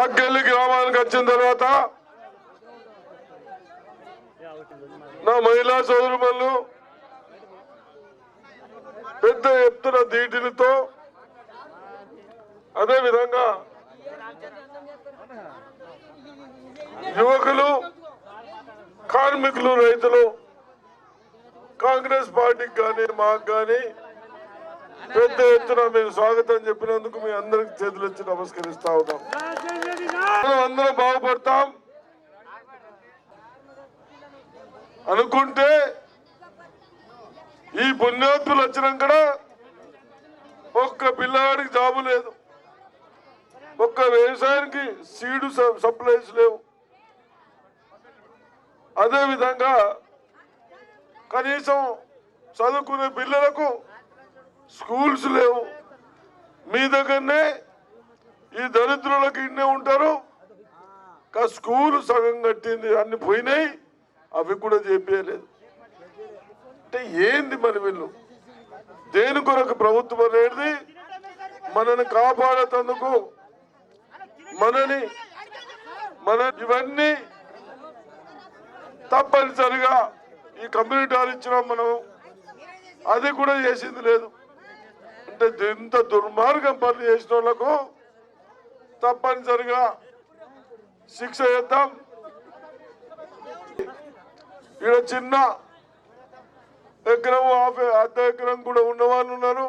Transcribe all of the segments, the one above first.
తగ్గెల్లి గ్రామానికి వచ్చిన తర్వాత నా మహిళా సోదరుమల్లు పెద్ద ఎత్తున దీటిలతో అదేవిధంగా యువకులు కార్మికులు రైతులు కాంగ్రెస్ పార్టీకి కానీ మాకు కానీ పెద్ద ఎత్తున మీరు స్వాగతం చెప్పినందుకు మీ అందరికి చేతులు ఇచ్చి నమస్కరిస్తా ఉన్నాం. అందరూ బాగుపడతాం. అనుకుంటే ఈ పుణ్యోత్తులు వచ్చినాక ఒక్క పిల్లవాడికి జాబు లేదు. ఒక్క వ్యవసాయానికి సీడు సప్లైస్ లేవు. అదేవిధంగా కనీసం చదువుకునే పిల్లలకు స్కూల్స్ లేవు. మీ దగ్గరనే ఈ దరిద్రులకు ఇన్నే ఉంటారు? కా స్కూల్ సగం కట్టింది అన్ని పోయినాయి. అవి కూడా చేపించలేదు అంటే ఏంది మరి వీళ్ళు? దేని కొరకు ప్రభుత్వం అనేది మనని కాపాడేందుకు మనని మన ఇవన్నీ తప్పనిసరిగా ఈ కమ్యూనిటీ ఇచ్చినాం మనం అది కూడా చేసింది లేదు. అంటే ఇంత దుర్మార్గం పనులు చేసిన వాళ్ళకు తప్పనిసరిగా శిక్ష చేద్దాం. ఇక్కడ చిన్న ఎకరం హాఫ్ అర్ధ ఎకరం కూడా ఉన్నవాళ్ళు ఉన్నారు.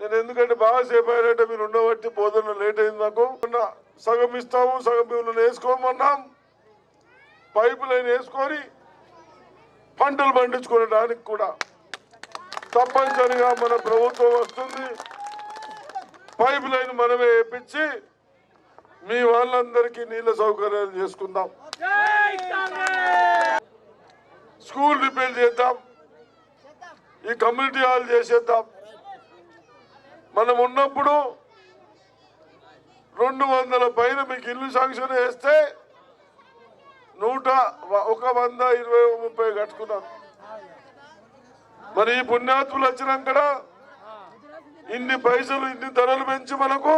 నేను ఎందుకంటే బాగా సేపు అయినట్టే మీరు ఉండబట్టి పోతున్న లేట్ అయింది నాకు. సగం ఇస్తాము సగం మిమ్మల్ని వేసుకోమన్నాం. పైపు లైన్ వేసుకొని పంటలు పండించుకోవడానికి కూడా తప్పనిసరిగా మన ప్రభుత్వం వస్తుంది. పైప్ లైన్ మనమే వేయించి మీ వాళ్ళందరికీ నీళ్ళ సౌకర్యాలు చేసుకుందాం. స్కూల్ రిపేర్ చేద్దాం. ఈ కమ్యూనిటీ హాల్ చేసేద్దాం. మనం ఉన్నప్పుడు రెండు వందల పైన మీకు ఇల్లు శాంక్షన్ వేస్తే నూట ఒక వంద ఇరవై ముప్పై కట్టుకున్నాం. మరి ఈ పుణ్యాత్ములు వచ్చినాక ఇన్ని పైసలు ఇన్ని ధరలు పెంచి మనకు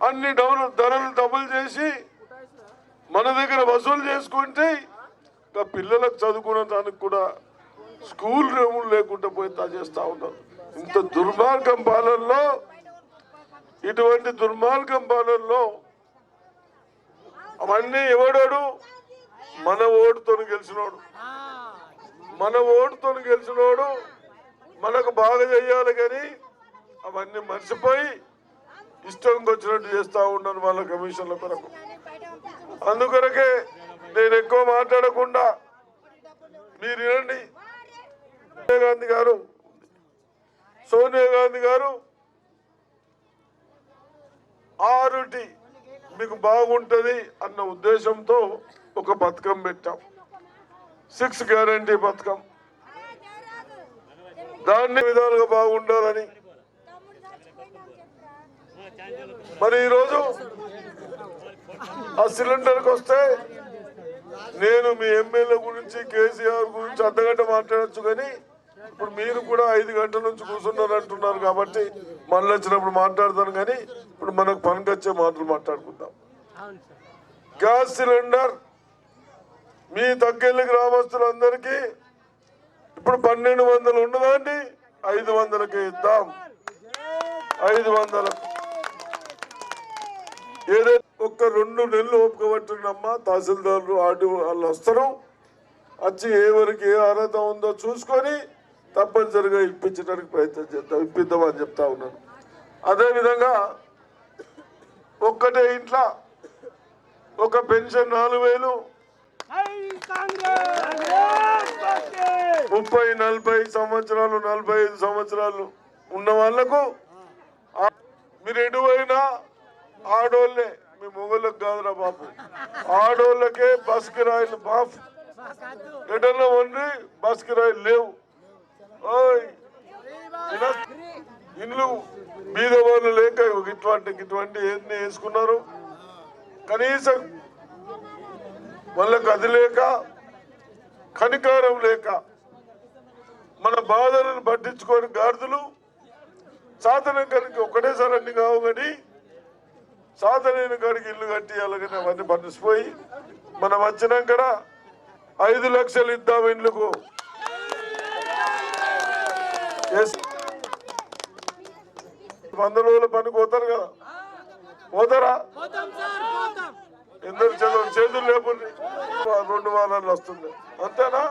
అన్ని డబుల్ ధరలు డబుల్ చేసి మన దగ్గర వసూలు చేసుకుంటే ఇంకా పిల్లలకు చదువుకునే దానికి కూడా స్కూల్ రూములు లేకుండా పోయి తాచేస్తూ ఉన్నారు. ఇంత దుర్మార్గం పాలనలో ఇటువంటి దుర్మార్గం పాలనలో అవన్నీ ఎవడాడు? మన ఓటుతో గెలిచినోడు. మన ఓటుతో గెలిచినోడు మనకు బాగా చేయాలి కానీ అవన్నీ మర్చిపోయి ఇష్టంకి వచ్చినట్టు చేస్తూ ఉన్నాను వాళ్ళ కమిషన్ల కొరకు. అందుకొరకే నేను ఎక్కువ మాట్లాడకుండా మీరు వినండి. సోనియా గాంధీ గారు సోనియా గాంధీ గారు ఆరుటి మీకు బాగుంటుంది అన్న ఉద్దేశంతో ఒక పథకం పెట్టాం. సిక్స్ గ్యారంటీ పథకం. దాన్ని విధాలుగా బాగుండాలని? మరి ఈరోజు ఆ సిలిండర్కి వస్తే నేను మీ ఎమ్మెల్యే గురించి కేసీఆర్ గురించి అర్ధగంట మాట్లాడచ్చు కానీ ఇప్పుడు మీరు కూడా ఐదు గంటల నుంచి కూర్చున్నారు అంటున్నారు కాబట్టి మళ్ళీ వచ్చినప్పుడు మాట్లాడతాను కానీ ఇప్పుడు మనకు పనికొచ్చే మాటలు మాట్లాడుకుందాం. గ్యాస్ సిలిండర్ మీ దగ్గర గ్రామస్తులందరికీ ఇప్పుడు పన్నెండు వందలు ఉండదండి ఐదు వందలకి ఇద్దాం. ఐదు వందలకు ఏదైతే ఒక్క రెండు నెలలు ఓపిక పట్టినమ్మా తహసీల్దార్లు వాళ్ళు వస్తారు. వచ్చి ఎవరికి ఏ అర్హత ఉందో చూసుకొని తప్పనిసరిగా ఇప్పించడానికి ప్రయత్నం చేద్దాం. ఇప్పిద్దామని చెప్తా ఉన్నాను. అదేవిధంగా ఒక్కటే ఇంట్లో ఒక పెన్షన్ నాలుగు వేలు. ముప్పై నలభై సంవత్సరాలు నలభై ఐదు సంవత్సరాలు ఉన్న వాళ్ళకు మీరు ఎటువైనా ఆడోళ్ళే మీ మొగలకు కాదురా బాబు. ఆడోళ్ళకే బస్ కిరాయిలు బాఫ్ ఎటన్నా ఉండి బస్ కిరాయిలు లేవు. ఇండ్లు ఇలా- ఇల్లు బీద వాళ్ళు లేక ఇటువంటి ఇటువంటి ఏదైనా వేసుకున్నారు? కనీసం వాళ్ళకి అది లేక కనికారం లేక మన బాధలను పట్టించుకొని గాడిదలు సాధనం కనుక ఒకటేసారి అన్ని కావు కానీ సాధనైన కాడికి ఇల్లు కట్టి అలాగనే అవన్నీ పట్టిసిపోయి మనం వచ్చినాక ఐదు లక్షలు ఇద్దాం ఇండ్లకు. ఎస్ వంద రోజుల పనికి పోతారు కదా? పోతారా? ఎందరు చదువు? చేతులు లేకుండా రెండు వారాలు వస్తుంది. అంతేనా?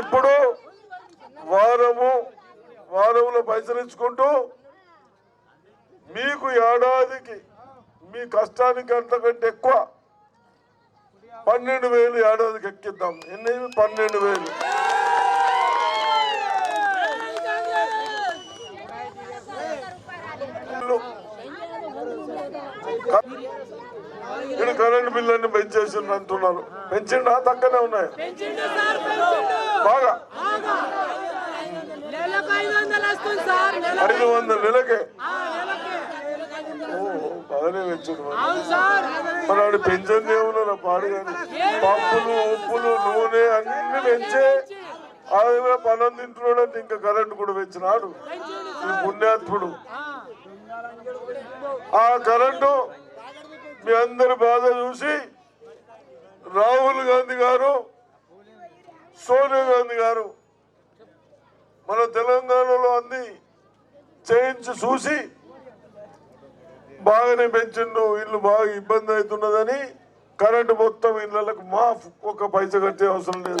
ఇప్పుడు వారము వారంలో పైసలు ఇచ్చుకుంటూ మీకు ఏడాదికి మీ కష్టానికి అంతకంటే ఎక్కువ పన్నెండు వేలు ఏడాదికి ఎక్కిద్దాం. ఎన్ని? పన్నెండు వేలు ఇల్లు. ఇక్కడ కరెంట్ బిల్లు పెంచేసిండ్రు అంటున్నారు పెంచిండా? తక్కనే ఉన్నాయి. బాగా. ఐదు వందలు నెలకే బాగానే పెంచుడు మరి. ఆడు ఏమన్నా పాడు కానీ పప్పులు ఉప్పులు నూనె అన్ని పెంచే ఆయన పనం తింటున్నాడు అంటే ఇంకా కరెంట్ కూడా పెంచినాడు. పుణ్యాత్ముడు. ఆ, కరెంటు మీ అందరి బాధ చూసి రాహుల్ గాంధీ గారు సోనియా గాంధీ గారు మన తెలంగాణలో అన్ని చేయించి చూసి బాగానే పెంచిండు ఇల్లు బాగా ఇబ్బంది అవుతున్నదని కరెంటు మొత్తం ఇళ్ళకు మాఫ్ ఒక్క పైస కట్టే అవసరం లేదు.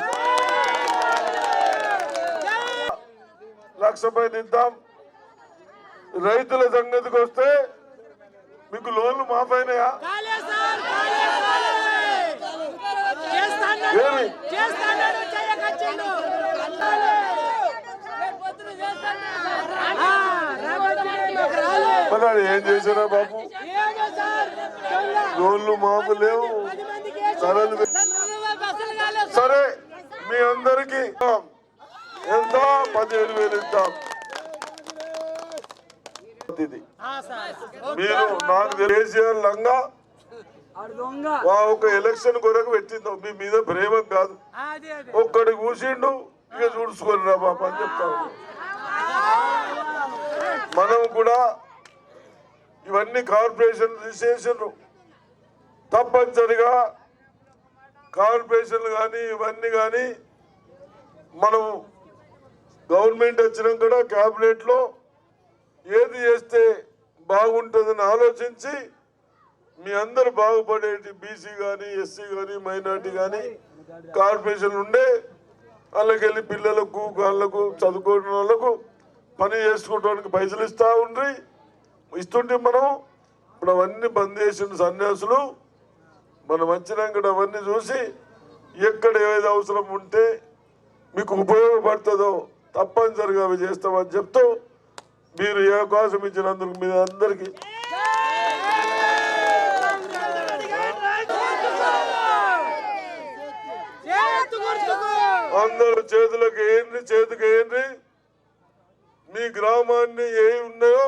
లక్ష పైన ఇద్దాం. రైతుల సంగతికి వస్తే మీకు లోన్లు మాఫ్ అయినాయా. మరి ఏం చేశారా బాబు. లోన్లు మాఫ్ లేవు. బిల్- సార్, మీ అందరికి ఎంత? పదిహేను వేలు ఇది. మీరు నాకు కేసీఆర్ లంగా ఒక ఎలక్షన్ కొరకు పెట్టిందో. మీ మీద ప్రేమ కాదు. ఒక్కడి కూసిండు ఇక చూడుచుకొని రా బాబు అని చెప్తాను మనం కూడా ఇవన్నీ కార్పొరేషన్ తీసేసారు తప్పనిసరిగా కార్పొరేషన్లు కానీ ఇవన్నీ కానీ మనం గవర్నమెంట్ వచ్చినాక కూడా క్యాబినెట్లో ఏది చేస్తే బాగుంటుందని ఆలోచించి మీ అందరు బాగుపడేటి బీసీ కానీ ఎస్సీ కానీ మైనార్టీ కానీ కార్పొరేషన్ ఉండే వాళ్ళకి వెళ్ళి పిల్లలకు వాళ్ళకు చదువుకునే వాళ్ళకు పని చేసుకోవడానికి పైసలు ఇస్తూ ఉండ్రి. ఇస్తుంటే మనం ఇప్పుడు అవన్నీ బంద్ చేసిన సన్యాసులు. మనం వచ్చినాక అవన్నీ చూసి ఎక్కడ ఏది అవసరం ఉంటే మీకు ఉపయోగపడుతుందో తప్పనిసరిగా అవి చేస్తామని చెప్తూ మీరు ఏ అవకాశం ఇచ్చినందుకు మీ అందరికీ అందరూ అందరు చేతులకు ఏంటి చేతికి ఏంటి మీ గ్రామాన్ని ఏ ఉన్నాయో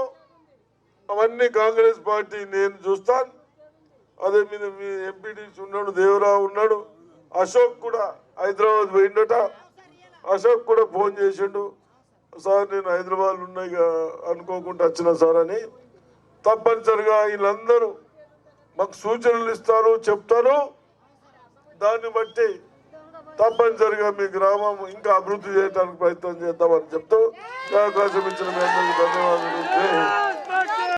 అవన్నీ కాంగ్రెస్ పార్టీ నేను చూస్తాను. అదే మీద మీ ఎంపీటీసీ ఉన్నాడు దేవరావు ఉన్నాడు అశోక్ కూడా హైదరాబాద్ పోయిండట. అశోక్ కూడా ఫోన్ చేసిండు. సార్ నేను హైదరాబాద్ ఉన్నాయి అనుకోకుండా వచ్చిన సార్ అని తప్పనిసరిగా వీళ్ళందరూ మాకు సూచనలు ఇస్తారు చెప్తారు. దాన్ని బట్టి తప్పనిసరిగా మీ గ్రామం ఇంకా అభివృద్ధి చేయడానికి ప్రయత్నం చేద్దామని చెప్తూ ఈ అవకాశం ఇచ్చిన మీ అందరికీ ధన్యవాదాలు.